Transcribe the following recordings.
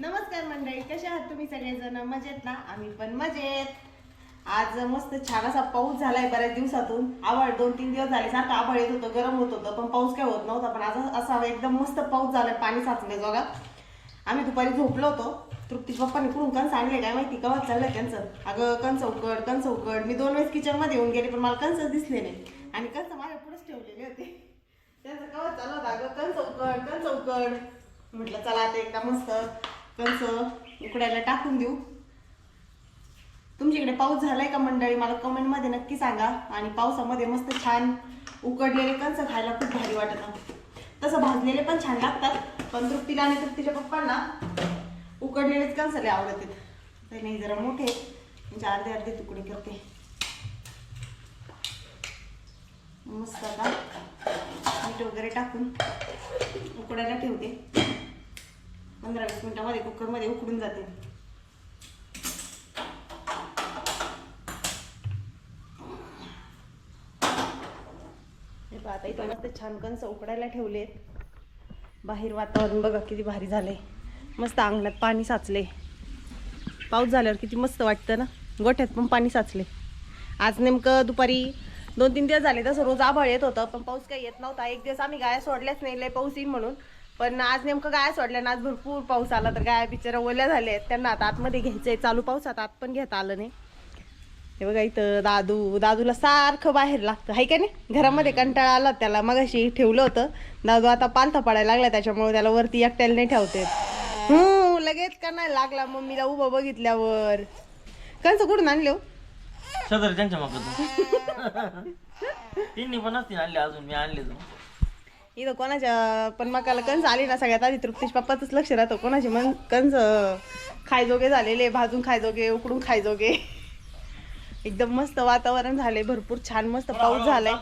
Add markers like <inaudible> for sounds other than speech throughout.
नमस्कार मंडळी कशा आहात तुम्ही सगळेजण? मजेत ना? आम्ही पण मजेत. आज मस्त छान असा पाऊस झालाय बऱ्याच दिवसातून. आवड दोन तीन दिवस झाले सारखं आभाळ येत होतं गरम होत होतं पण पाऊस काय होत नव्हता. पण आज असा एकदम मस्त पाऊस झालाय पाणी साचले बघा. आम्ही दुपारी झोपलो होतो. तृप्ती पप्पाने कुठून कंस आणले काय माहिती? कवा चाललंय त्यांचं. अगं कंस उकड कंस उकड मी दोन वेळेस किचनमध्ये येऊन गेले पण मला कंस दिसले नाही. आणि कंस माझ्या पुढेच ठेवलेले होते. त्यांचं कवा चालू होतं अगं कंस उकड कंस उकड म्हटलं चला आता एकदा मस्त कंस उकडायला टाकून देऊ. तुमच्याकडे पाऊस झालाय का मंडळी? मला कमेंटमध्ये नक्की सांगा. आणि पावसामध्ये मस्त छान उकडलेले कंस खायला खूप भारी वाटत. तसं भाजलेले पण छान लागतात पण तृप्तीला आणि तृप्तीच्या पप्पांना उकडलेलेच कंस लय आवडतात. नाही जरा मोठे म्हणजे अर्धे अर्धे तुकडे करते. मस्त आता मीठ वगैरे टाकून उकडायला ठेवते. पंधरा वीस मिनिटामध्ये कुकरमध्ये उकडून जाते. हे आता इथं मस्त छान कंस उकडायला ठेवलेत. बाहेर वातावरण बघा किती भारी झालंय. मस्त अंगणात पाणी साचले पाऊस झाल्यावर किती मस्त वाटतं ना? गोठ्यात पण पाणी साचले आज नेमकं दुपारी दोन तीन दिवस झाले तसं रोज आभाळ येत होतं पण पाऊस काही येत नव्हता. एक दिवस आम्ही गाया सोडल्याच नाही लय पाऊस येईल म्हणून. पण आज नेमकं गाया सोडल्या ना आज भरपूर पाऊस आला तर गाया बिचारा ओल्या झाल्या आहेत. त्यांना आता आतमध्ये घ्यायचंय चालू पावसात आत पण घेता आलं नाही. हे बघा इथं दादू दादूला सारखं बाहेर लागतं. आहे का नाही? घरामध्ये कंटाळा आला त्याला मगाशी ठेवलं होतं. दादू आता पालथा पडायला लागला त्याच्यामुळे त्याला वरती एकट्याला नाही ठेवते हम्म लगेच का नाही लागला मम्मीला उभं बघितल्यावर. कंस कुठून आणले हो? सदर त्यांच्या मग <laughs> तिन्ही पण असतील आणले अजून मी आणले तू इथं कोणाच्या पण मकाला कंस आली ना सगळ्यात आधी तृप्तीश पप्पाच लक्ष राहतं. कोणाचे मग कंस खायजोगे झालेले भाजून खायजोगे उकडून खायजोगे. एकदम मस्त वातावरण झाले भरपूर छान मस्त पाऊस झालाय.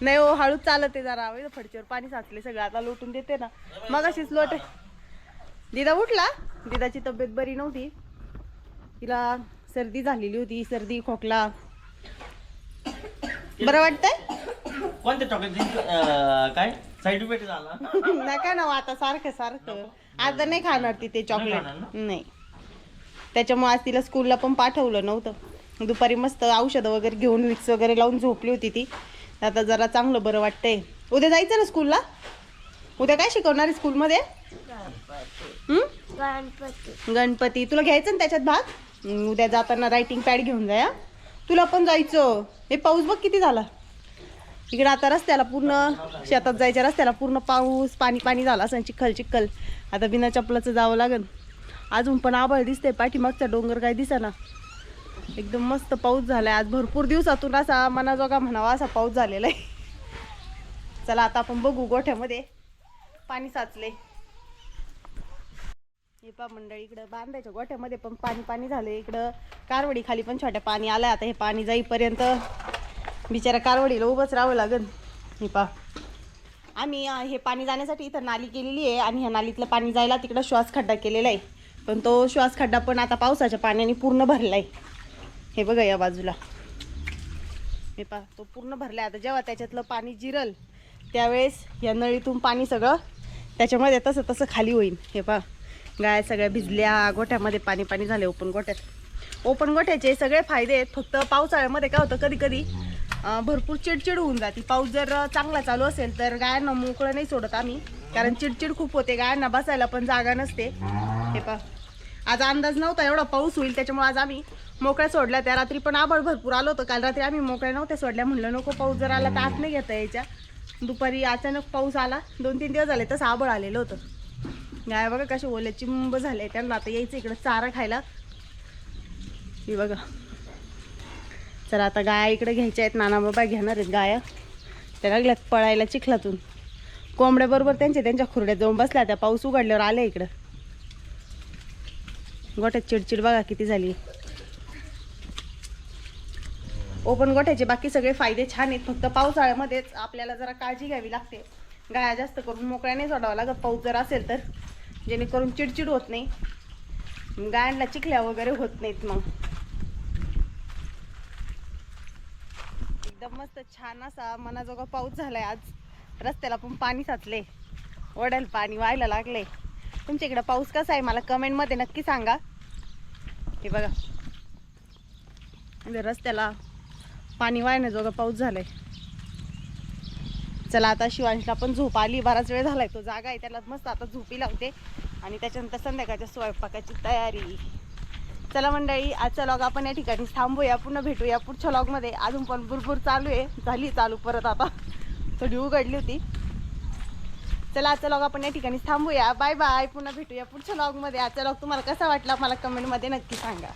नाही हो हळूच चालत आहे जरा फडचीवर पाणी साचले सगळं. आता लोटून देते ना. मग अशीच लोट दिदा उठला? दिदाची तब्येत बरी नव्हती. तिला सर्दी झालेली होती सर्दी खोकला. बरं वाटतंय? कोणत्या चॉकलेट काय? साईड इफेक्ट झाला. नका ना हो आता सारखं सारखं. आता नाही खाणार ती ते चॉकलेट? नाही. त्याच्यामुळे आज तिला स्कूलला पण पाठवलं नव्हतं. दुपारी मस्त औषधं वगैरे घेऊन विक्स वगैरे लावून झोपली होती ती. आता जरा चांगलं बरं वाटतंय. उद्या जायचं ना स्कूलला उद्या काय शिकवणार आहे स्कूलमध्ये हं? गणपती. तुला घ्यायचं ना त्याच्यात भाग उद्या जाताना रायटिंग पॅड घेऊन जा हा. तुला पण जायचं. हे पाऊस बघ किती झाला. इकडं आता रस्त्याला पूर्ण शेतात जायच्या रस्त्याला पूर्ण पाऊस पाणी पाणी झाला असं चिखल चिखल. आता बिना चपलाचं जावं लागेल. अजून पण आभाळ दिसतंय पाठीमागचा डोंगर काय दिसेना. एकदम मस्त पाऊस झालाय. आज भरपूर दिवसातून असा मनाजोगा म्हणावा असा पाऊस झालेला आहे. चला आता आपण बघू गोठ्यामध्ये. पाणी साचले हे पा मंडळी इकडं बांधायच्या गोठ्यामध्ये पण पाणी पाणी झालं इकडं कारवडी खाली पण छोट्या पाणी आलंय. आता हे पाणी जाईपर्यंत बिचारा कारवडीला उभंच राहावं लागेल हे पा आम्ही हे पाणी जाण्यासाठी इथं नाली केलेली आहे आणि ह्या नालीतलं पाणी जायला तिकडं श्वास खड्डा केलेला आहे. पण तो श्वास खड्डा पण आता पावसाच्या पाण्याने पूर्ण भरला आहे हे बघा या बाजूला. हे पा तो पूर्ण भरला आता जेव्हा त्याच्यातलं पाणी जिरल त्यावेळेस या नळीतून पाणी सगळं त्याच्यामध्ये तसं तसं खाली होईल हे पा गाय सगळ्या भिजल्या गोठ्यामध्ये पाणी पाणी झाले ओपन गोठ्यात. ओपन गोठ्याचे सगळे फायदे आहेत. फक्त पावसाळ्यामध्ये काय होतं कधी कधी भरपूर चिडचिड होऊन जाते. पाऊस जर चांगला चालू असेल तर गायांना मोकळं नाही सोडत आम्ही. कारण चिडचिड खूप होते गायांना बसायला पण जागा नसते. हे पा आज अंदाज नव्हता एवढा पाऊस होईल त्याच्यामुळे आज आम्ही मोकळ्या सोडल्या. त्या रात्री पण आबळ भरपूर आलो होतं. काल रात्री आम्ही मोकळ्या नव्हत्या सोडल्या. म्हणलं नको पाऊस जर आला तर आत नाही घेता यायच्या. दुपारी अचानक पाऊस आला. दोन तीन दिवस झाले तसं आबळ आलेलं होतं. गाय बघा कसे ओले चिंब झाले. त्यांना आता यायचं इकडं चारा खायला. हे बघा. तर आता गाया इकडे घ्यायच्या आहेत. नाना बाबा घेणार आहेत गाया. त्या लागल्यात पळायला चिखलातून. कोंबड्याबरोबर त्यांच्या त्यांच्या खुर्ड्या जाऊन बसल्या त्या पाऊस उघडल्यावर आले इकडं. गोठ्यात चिडचिड बघा किती झाली. ओपन गोठ्याचे बाकी सगळे फायदे छान आहेत. फक्त पावसाळ्यामध्येच आपल्याला जरा काळजी घ्यावी लागते. गाया जास्त करून मोकळ्याने सोडावं लागत. पाऊस जर असेल तर. जेणेकरून चिडचिड होत नाही. गायांना चिखल्या वगैरे होत नाहीत मग. एकदम मस्त छान असा मनाजोगा पाऊस झालाय आज. रस्त्याला पण पाणी साचले वडल पाणी व्हायला लागले तुमच्या इकडं पाऊस कसा आहे? मला कमेंटमध्ये नक्की सांगा. हे बघा. रस्त्याला पाणी वाहण्याजोगं पाऊस झालाय. चला आता शिवांशला पण झोप आली. बराच वेळ झालाय. तो जागा आहे त्याला मस्त आता झोपी लावते. आणि त्याच्यानंतर संध्याकाळच्या स्वयंपाकाची तयारी. चला मंडळी आजचा लॉग आपण या ठिकाणी थांबूया पुन्हा भेटूया पुढच्या लॉगमध्ये अजून पण भरपूर चालू आहे. झाली चालू परत आता. थोडी उघडली होती. चला आजचा लॉग आपण या ठिकाणी थांबूया. बाय बाय पुन्हा भेटूया पुढच्या लॉगमध्ये आजचा लॉग तुम्हाला कसा वाटला मला कमेंटमध्ये नक्की सांगा.